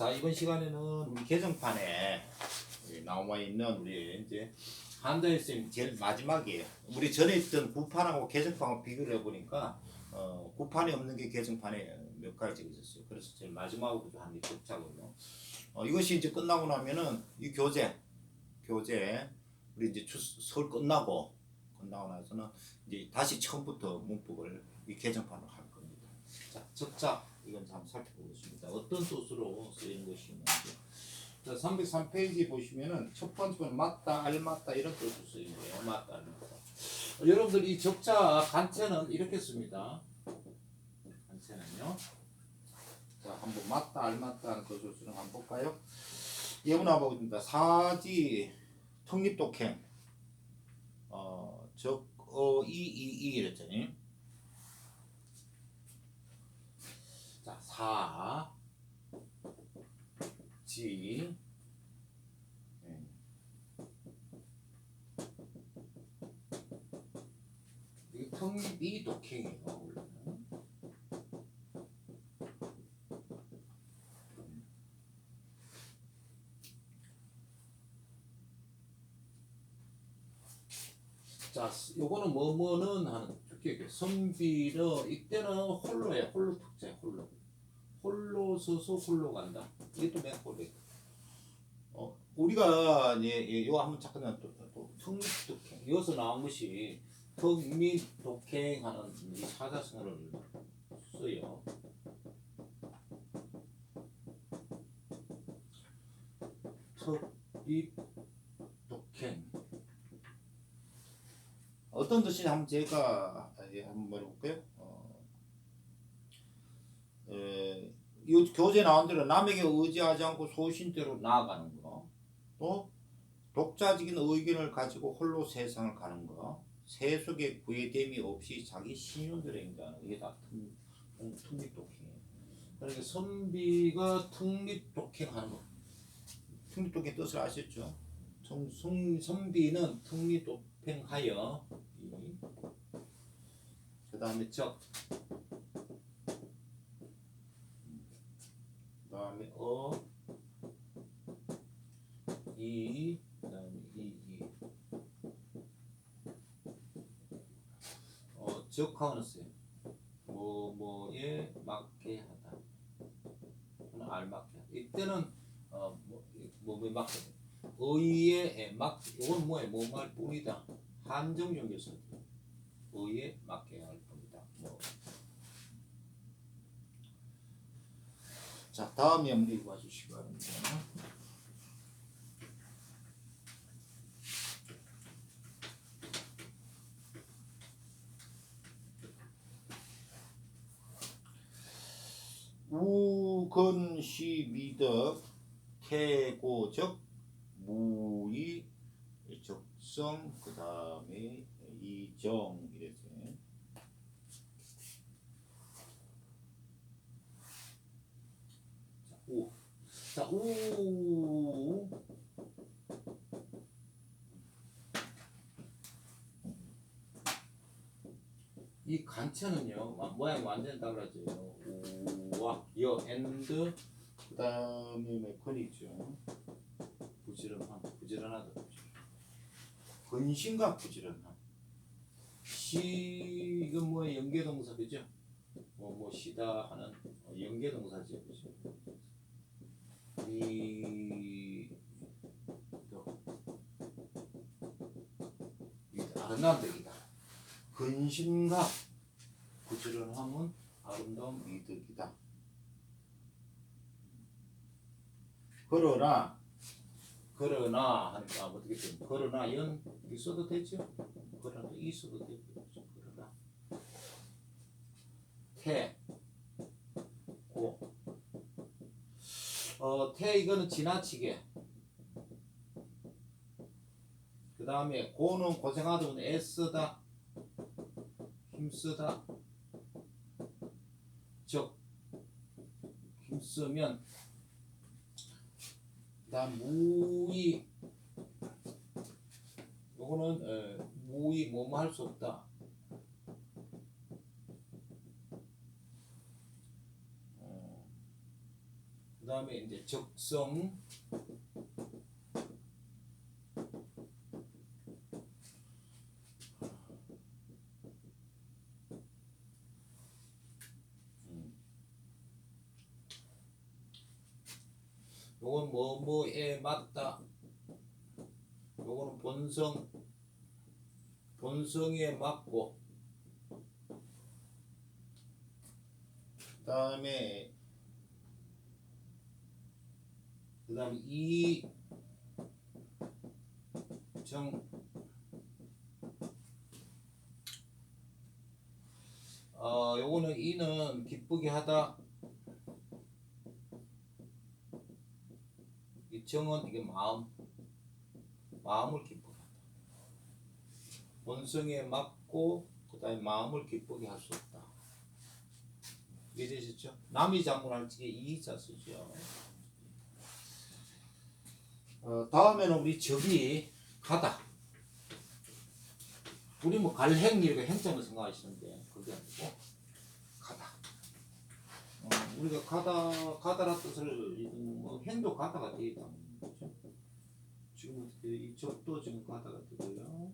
자 이번 시간에는 우리 개정판에 이 나와 있는 우리 이제 한다일 쌤 제일 마지막이에요. 우리 전에 있던 구판하고 개정판하고 비교를 해보니까 어, 구판이 없는 게 개정판에 몇 가지가 있었어요. 그래서 제일 마지막으로 한게 적자거든요. 어, 이것이 이제 끝나고 나면은 이 교재 교재 우리 이제 주, 서울 끝나고 끝나고 나서는 이제 다시 처음부터 문법을 이 개정판으로 할 겁니다. 자, 적자 이건 한번 살펴보겠습니다. 어떤 뜻으로 쓰이는 것이는지. 자, 303페이지 보시면은 첫 번째 번 맞다, 알맞다 이런 뜻으로 쓰이는 거예요. 맞다, 알맞다. 어, 여러분들 이 적자 간체는 이렇게 씁니다. 간체는요. 자, 한번 맞다, 알맞다 하는 뜻으로 쓰는 거 한번 볼까요? 예문 한번 보겠습니다. 사지 통립독행 어, 적, 어, 이, 이, 이 이랬잖아요. 자, 사, 지, 네. 이게 통립이 독행이에요, 원래는. 자, 요거는 뭐뭐는 하는 주격이에요. 선비는 이때는 홀로예요. 홀로 특제 홀로. 서서 홀로 간다. 이게 또맨 홀로. 어, 우리가 이제 요 한번 잠깐 또, 또 특립 독행. 여기서 나온 것이 특립 독행하는 이 사자성어를 써요. 특립 독행. 어떤 뜻인지 한번 제가 예, 한번 말해볼까요? 어, 에, 이 교재 나온 대로 남에게 의지하지 않고 소신대로 나아가는 거, 또 독자적인 의견을 가지고 홀로 세상을 가는 거, 세속의 구애됨이 없이 자기 신용대로 행동하는 거, 이게 다 특- 특- 특립독행이에요. 그러니까 선비가 특립독행하는 거, 특립독행 뜻을 아셨죠? 성, 성, 선비는 특립독행하여 그 다음에 적, 그 다음에 어, 이, 그 다음에 이, 이. 어, 적하고는 써요. 뭐, 뭐에 맞게 하다. 알맞게 하다. 이때는, 어, 뭐, 뭐, 뭐에 맞게. 의에 막, 이건 뭐에 뭐말 뿐이다. 한정적인 서 의에 맞게 할 겁니다. 뭐. 자, 다음에 한번 읽어 주시기 바랍니다. 우건시 미덕 태고적 무의 적성 그 다음에 이정 이랬어요. 자, 우. 자, 우. 이 간체는요, 와- 모양 완전 달라져요. 우와, 여, 엔드, 그 다음에 메커니죠. 부지런함, 부지런하다. 근심과 부지런함. 시, 이건 뭐 연계동사 그죠? 뭐, 뭐, 시다 하는 어, 연계동사죠. 그죠? 이, 아름다움이다. 근심과 부지런함은 아름다운 이득이다. 그러나 그러나 하니까 어떻게 좀 그러나 연 있어도 되죠. 그러나 있어도 되죠. 그러나 태 어, 태 이거는 지나치게. 그 다음에 고는 고생하다 애쓰다, 힘쓰다, 적 힘쓰면 그다음 무의 요거는 에, 무의 뭐뭐 할 수 없다. 어, 그다음에 이제 적성 음. 요건 뭐 뭐에 맞다. 요거는 본성 본성에 맞고 그 다음에 그 다음에 이정 어 요거는 이는 기쁘게 하다. 이 정은 이게 마음. 마음을 기쁘게 한다. 본성에 맞고 그 다음에 마음을 기쁘게 할 수 없다. 이해되셨죠? 남이 장군할 적에 이자 쓰죠 어, 다음에는 우리 적이 가다. 우리 뭐 갈행 이렇게 행점을 생각하시는데 그게 아니고 가다. 어, 우리가 가다 가다라 뜻을 뭐 행도 가다가 되겠다. 그죠? 지금 어떻게 이 적도 지금 가다가 되고요.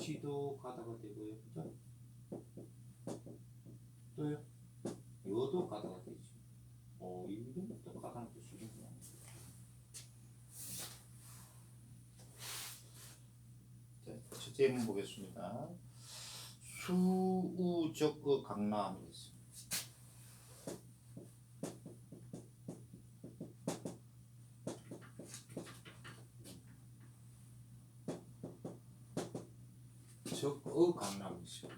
시도 가다가 되고요. 그죠? 또요 여도 가다가 되지 어 이건 또 가다는 뜻이구나 자, 첫째 문 보겠습니다. 수우적의 강남이었습니다. 적의 강남이죠.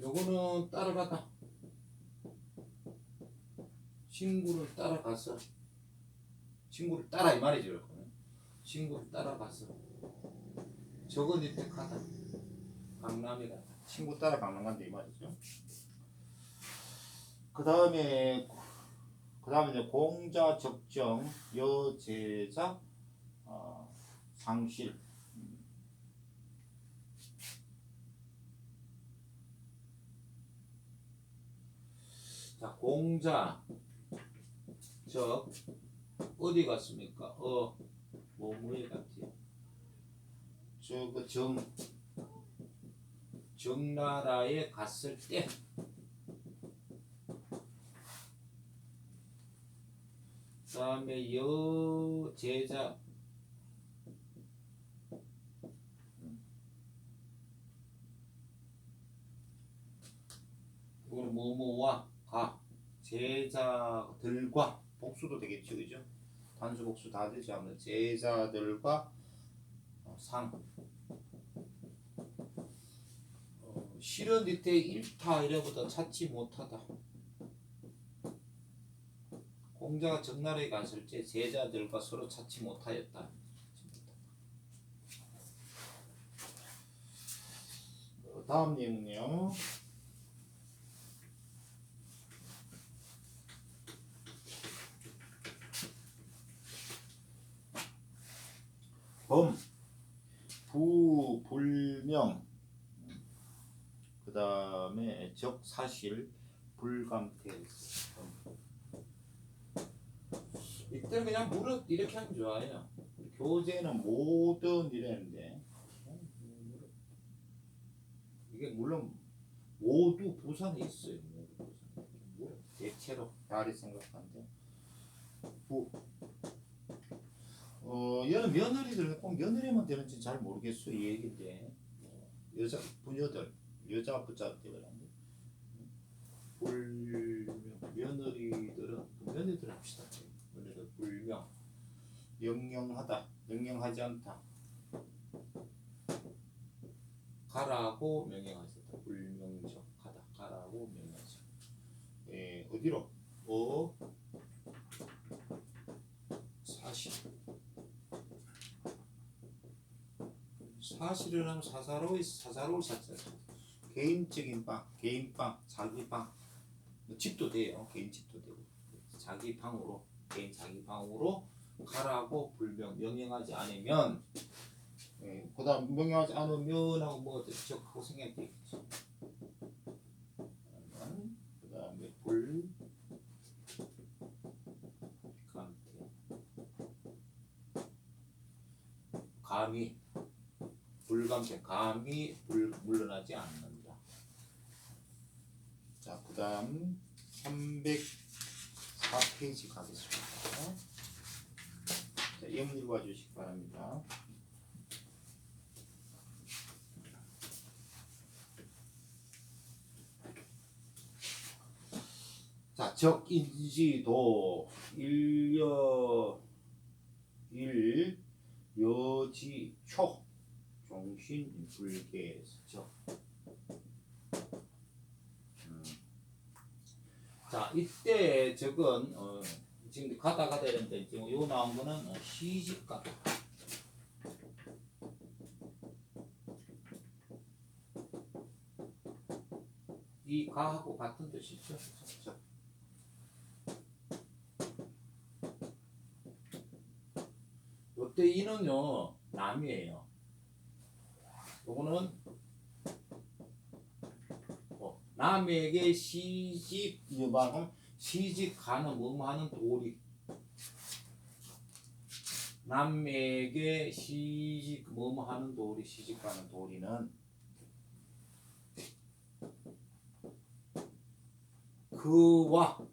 요거는 따라가다. 친구를 따라가서 친구를 따라 이 말이죠. 친구를 이때 가다. 강남에 가다. 친구 따라 강남 간다 이 말이죠. 그 다음에 그 다음에 이제 공자 적정 여제자 어, 상실 자 공자 적 어디 갔습니까? 어 뭐뭐에 갔지요? 저그 정 정나라에 갔을 때 그다음에 여 제자 이거는 뭐뭐와 가 제자들과 복수도 되겠죠, 그죠? 단수 복수 다 되지 않는 제자들과 어, 상. 어, 실은 이때 일타 이래보다 찾지 못하다. 공자가 정나라에 갔을 때 제자들과 서로 찾지 못하였다. 어, 다음 내용은요. 범, 부, 불명, 그 다음에 적, 사실, 불감태. 이때 그냥 무릇 이렇게 하면 좋아요. 교재는 모든 이랬는데 이게 물론 모두 부산에 있어요. 모두 부산. 뭐 대체로 다리 생각하는데 부 어, 얘는 며느리들 꼭 며느리만 되는지 잘 모르겠어 이 얘기인데 어, 여자 부녀들 여자 되거든요. 불명 며느리들은 며느리들 합시다. 며느리들 불명. 영영하다 영영하지 않다. 가라고 명령하셨다. 불명적하다. 가라고 명령하셨다. 예, 어디로? 어 사실 사실을 하면 사사로이 사사로울 사자 개인적인 방 개인 방 자기 방. 집도 돼요. 개인 집도 되고. 자기 방으로 개인 자기 방으로 가라고 불명 명령하지 않으면 예, 그다음 명령하지 않으면 하고 뭐 적하고 생각되겠지 불 감태. 감이 불감태 감이 불, 물러나지 않는다. 자, 그다음 304페이지 가겠습니다. 자, 예문 읽어 주시기 바랍니다. 자, 적 인지도 일여 일 여지 초 종신 불계적 음. 자 이때 적은 어, 지금 가다 가다 이랬는데 지금 요 나온 거는 어, 시집가 이 가하고 같은 뜻이죠. 자, 요때 이는요 남이에요. 요거는 어, 남에게 시집 이말은 시집 가는 뭐하는 도리 남에게 시집 뭐하는 도리 시집 가는 도리는 그와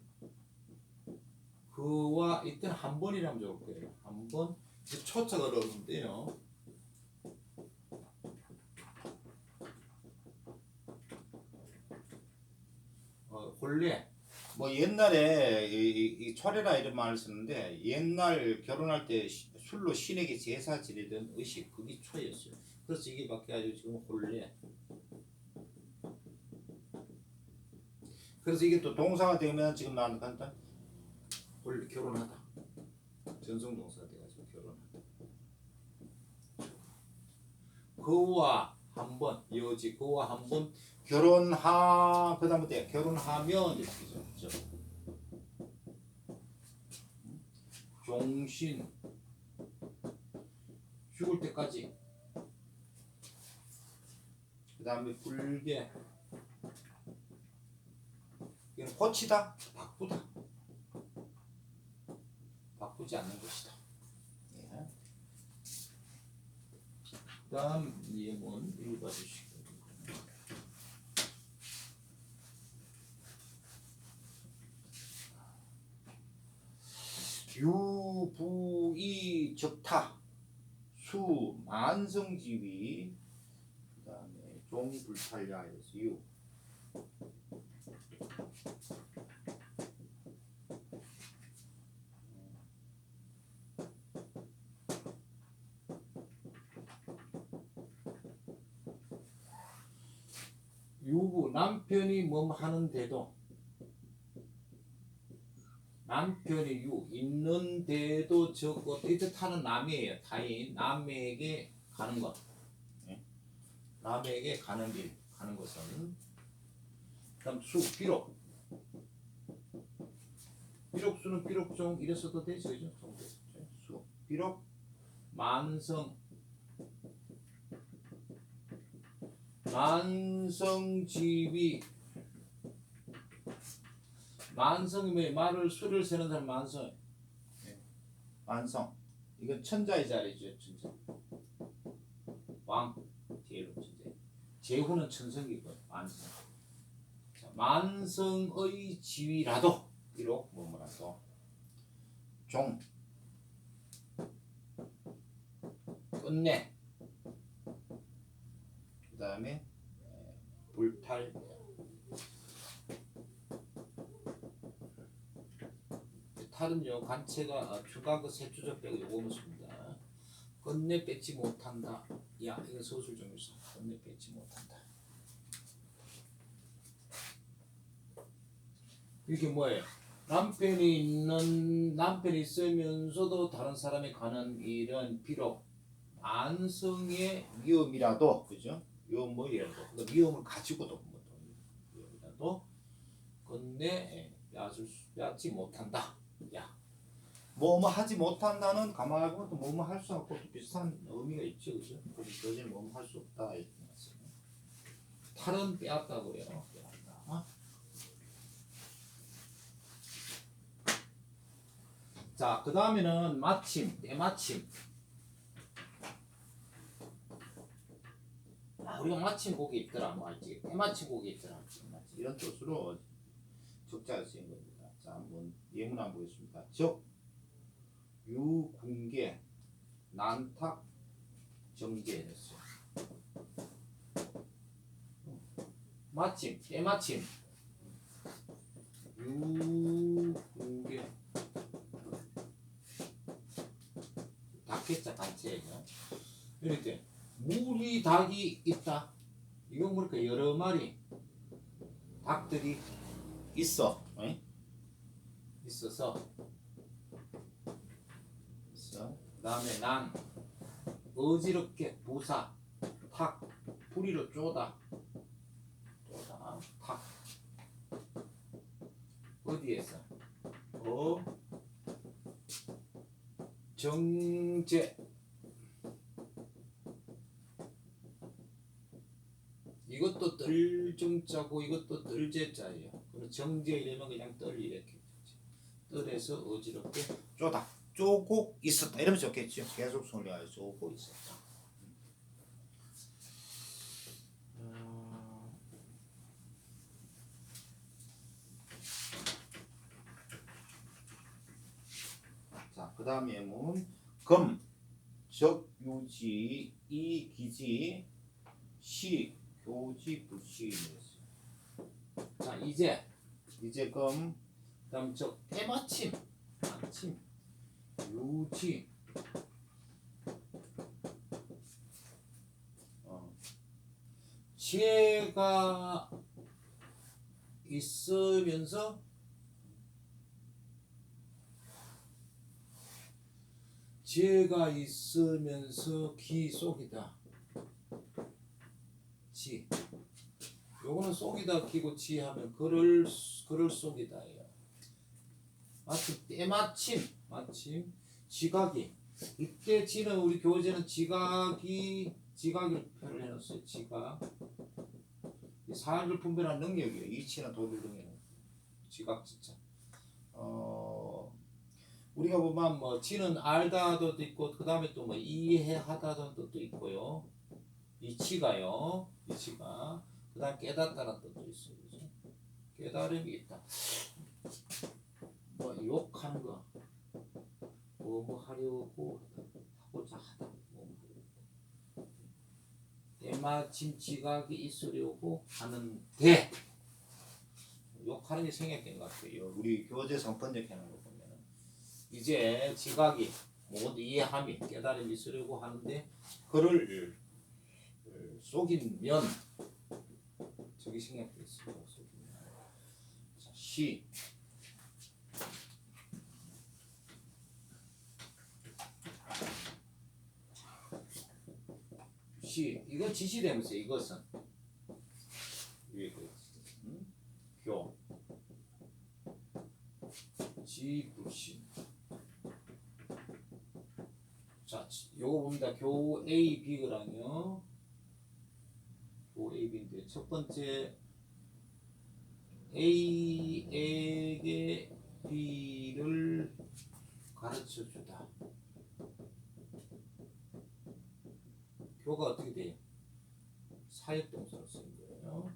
그와 이때는 한 번이라면 좋을 거예요. 한 번. 초차가 어려운데요. 어, 본래 뭐 옛날에 이, 이, 이 철회라 이런 말을 쓰는데 옛날 결혼할 때 시- 술로 신에게 제사 지내던 의식 그게 초였어요. 그래서 이게 바뀌어가지고 지금 혼례. 그래서 이게 또 동사가 되면 지금 나는 간단 홀 결혼하다. 전성 동사가 돼가지고 결혼하다. 그와 한 번 이어지 그와 한번 결혼하 그다음부터 결혼하면 이렇게 되죠. 종신. 죽을 때까지. 그 다음에 불계. 이건 고치다? 바꾸다. 바꾸지 않는 것이다. 다음 예문 읽어주시고 유부이 적타 수 만성지위 그다음에 종불탈야에서 유 유부 남편이 뭐 하는데도 남편이 유 있는데도 적고 이 뜻하는 남이에요. 타인 남에게 가는 것. 예? 남에게 가는 길 가는 것은. 그다음 수 비록. 비록 수는 비록 좀 이랬어도 되죠 정도. 수 비록 만성 만성집이 만성이면 말을 수를 세는 사람 만성. 예. 만성. 이건 천자의 자리죠 천자. 왕 제로 천재 제후는 천성이고 만성. 자, 만성의 지위라도 비록 뭐뭐라도 종. 끝내. 그 다음에 불탈. 탈은요 간체가 어, 추가 그 세추적 빼고 요거 묻습니다. 끝내 뺏지 못한다. 야 이거 서술 좀 있어. 끝내 뺏지 못한다. 이게 뭐예요? 남편이 있는 남편이 있으면서도 다른 사람이 가는 일은 비록 안성의 위험이라도 그죠? 요뭐 얘도 미음을 가지고도 뭐또 근데 예, 야수 야지 못한다. 야. 뭐뭐 하지 못한다는 가만하고 또 뭐뭐 할 수 없고 비슷한 의미가 있죠, 그죠? 그지 뭐뭐 할 수 없다 탈은 빼앗다고요 빼앗다. 어? 자, 그 다음에는 마침, 때마침. 아, 우리가 마침 곡이 있더라, 뭐 알지? 때마침 곡이 있더라. 이런 뜻으로 적자가 쓰인 겁니다. 자, 한번 예문 한번 보겠습니다. 적, 유, 궁계, 난탁, 정계 됐어요. 마침, 때마침. 유, 궁계. 닭개자 단체예요. 이렇게 물이 닭이 있다. 이건 뭐랄까 여러 마리 닭들이 있어. 어이? 있어서 있어. 그다음에 난 어지럽게 부사 탁 뿌리로 쪼다 쪼다 탁 어디에서 어 정제 이것도 뜰정자고 이것도 뜰제자예요. 그럼 정제 이러면 그냥 뜰 이렇게 뜰에서 어지럽게 쪼다 쪼고 있었다 이러면 좋겠죠. 계속 손을 쪼고 있었다. 어, 자, 그 다음에 문 금, 적, 유지, 이, 기지, 시, 교지, 부시. 자, 이제 이제 금, 그다음 적, 때마침, 마침, 유지. 어, 지혜가 있으면서 지혜가 있으면서 기 속이다. 지. 요거는 속이다 기고 지하면 그를 그를 속이다예요. 마침 때마침 마침 지각이 이때 지는 우리 교재는 지각이 지각을 표현을 해놨어요. 지각. 이 사를 분별하는 능력이에요. 이치나 도를 등에는 지각 진짜. 어 우리가 보면 뭐 지는 알다도 있고 그 다음에 또 뭐 이해하다도 있고요. 이치가요. 이치가. 그 다음 깨닫다는 뜻도 있어요. 그죠? 깨달음이 있다. 뭐 욕하는 거. 뭐, 뭐 하려고 하다. 하고자 하다. 때마침 지각이 있으려고 하는데 욕하는 게 생략된 것 같아요. 우리 교재 성판적 해놓은 거 보면은 이제 지각이 모두 이해함이 깨달음이 있으려고 하는데 그를 어, 속이면 저기 생략돼 있어요. 속이면. 자, 시. 시. 이거 지시되면서 이것은 위에 그 음? 교. 지부시 자 지- 요거 봅니다. 교 A B거랑 요교 A B인데 첫 번째 A에게 B를 가르쳐 주다 교가 어떻게 돼요? 사역동사로 쓰는 거예요.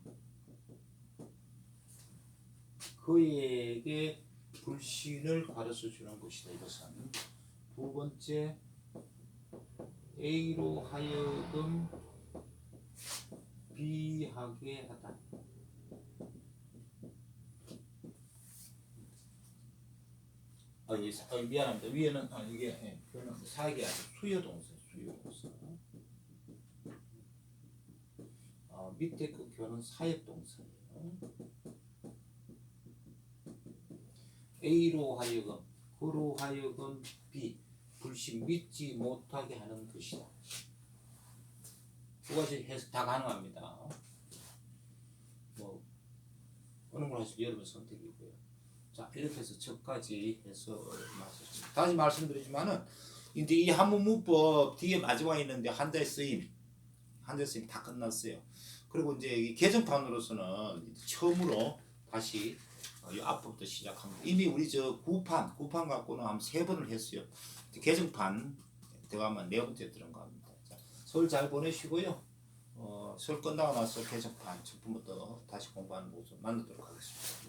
그에게 불신을 가르쳐 주는 것이다. 이것은 두 번째 A로 하여금 B하게 하다. 아, 이 사- 아, 미안합니다. 위에는 아, 이게 예, 표현은 사역이 아니고 수요 동사, 수요 동사. 어, 밑에 그 교는 사역 동사예요. A로 하여금, 그로 하여금 B, 불신 믿지 못하게 하는 것이다. 두 가지 해석 다 가능합니다. 뭐 어느 걸 하실 여러분 선택이고요. 자 이렇게 해서 저까지 해서 마쳤습니다. 다시 말씀드리지만은 이제 이 한문문법 뒤에 마지막에 있는데 한자의 쓰임, 한자의 쓰임 다 끝났어요. 그리고 이제 이 개정판으로서는 처음으로 다시 어, 이 앞부터 시작합니다. 이미 우리 저 구판 구판 갖고는 한 세 번을 했어요. 개정판 들어가면 네 번째 들어갑니다. 자, 서울 잘 보내시고요. 어, 서울 끝나고 나서 개정판 첫 번부터 다시 공부하는 모습 만나도록 하겠습니다.